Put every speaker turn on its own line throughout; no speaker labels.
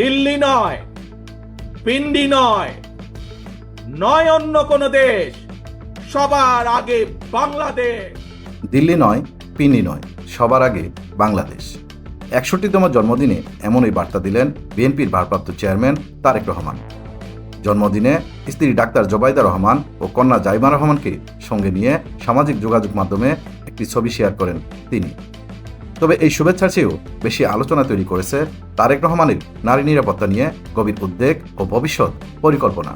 দিল্লি নয়, পিন্ডি নয় নয় অন্য কোনো দেশ, সবার আগে বাংলাদেশ।
দিল্লি নয়, পিন্ডি নয়, সবার আগে বাংলাদেশ। একষট্টিতম জন্মদিনে এমনই বার্তা দিলেন বিএনপির ভারপ্রাপ্ত চেয়ারম্যান তারেক রহমান। জন্মদিনে স্ত্রী ডাক্তার জবাইদা রহমান ও কন্যা জাইমা রহমানকে সঙ্গে নিয়ে সামাজিক যোগাযোগ মাধ্যমে একটি ছবি শেয়ার করেন তিনি। তবে এই শুভেচ্ছার চেয়েও বেশি আলোচনা তৈরি করেছে তারেক রহমানের নারী নিরাপত্তা নিয়ে গভীর উদ্বেগ ও ভবিষ্যৎ পরিকল্পনা।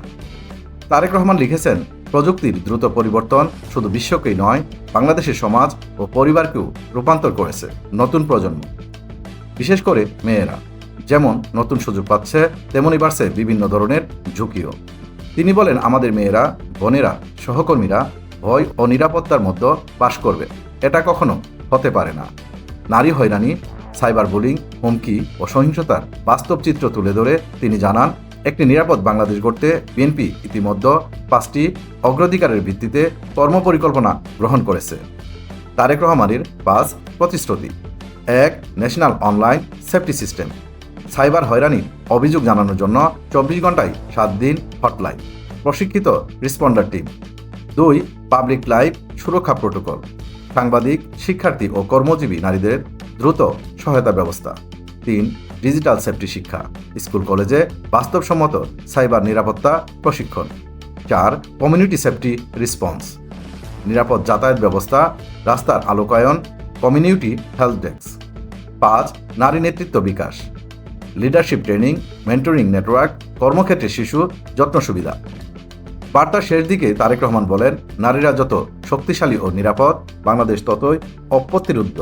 তারেক রহমান লিখেছেন, প্রযুক্তির দ্রুত পরিবর্তন শুধু বিশ্বকেই নয়, বাংলাদেশের সমাজ ও পরিবারকেও রূপান্তর করেছে নতুন প্রজন্ম। বিশেষ করে মেয়েরা। যেমন নতুন সুযোগ পাচ্ছে তেমনই বাড়ছে বিভিন্ন ধরনের ঝুঁকিও। তিনি বলেন, আমাদের মেয়েরা, বোনেরা, সহকর্মীরা ভয় ও নিরাপত্তার মধ্যে বাস করবে। এটা কখনো হতে পারে না। নারী হয়রানি, সাইবার বুলিং, হুমকি ও সহিংসতার বাস্তব চিত্র তুলে ধরে তিনি জানান, একটি নিরাপদ বাংলাদেশ গড়তে বিএনপি ইতিমধ্যে পাঁচটি অগ্রাধিকারের ভিত্তিতে কর্মপরিকল্পনা গ্রহণ করেছে। তারেক রহমানের পাঁচ প্রতিশ্রুতি। এক, national online safety system. Cyber হয়রানির অভিযোগ জানানোর জন্য চব্বিশ ঘন্টায় সাত দিন হটলাইন। প্রশিক্ষিত রিসপন্ডার টিম। দুই, পাবলিক লাইফ সুরক্ষা প্রোটোকল। সাংবাদিক, শিক্ষার্থী ও কর্মজীবী নারীদের দ্রুত সহায়তা ব্যবস্থা। তিন, ডিজিটাল সেফটি শিক্ষা। স্কুল, কলেজে বাস্তবসম্মত সাইবার নিরাপত্তা প্রশিক্ষণ। চার, কমিউনিটি সেফটি রেসপন্স। নিরাপদ যাতায়াত ব্যবস্থা, রাস্তার আলোকায়ন, কমিউনিটি হেলথ ডেস্ক। পাঁচ, নারী নেতৃত্ব বিকাশ। লিডারশিপ ট্রেনিং, মেন্টরিং নেটওয়ার্ক, কর্মক্ষেত্রে শিশু যত্ন সুবিধা। বার্তার শেষ দিকে তারেক রহমান বলেন নারীরা যত শক্তিশালী ও নিরাপদ বাংলাদেশ ততই অপ্রতিরুদ্ধ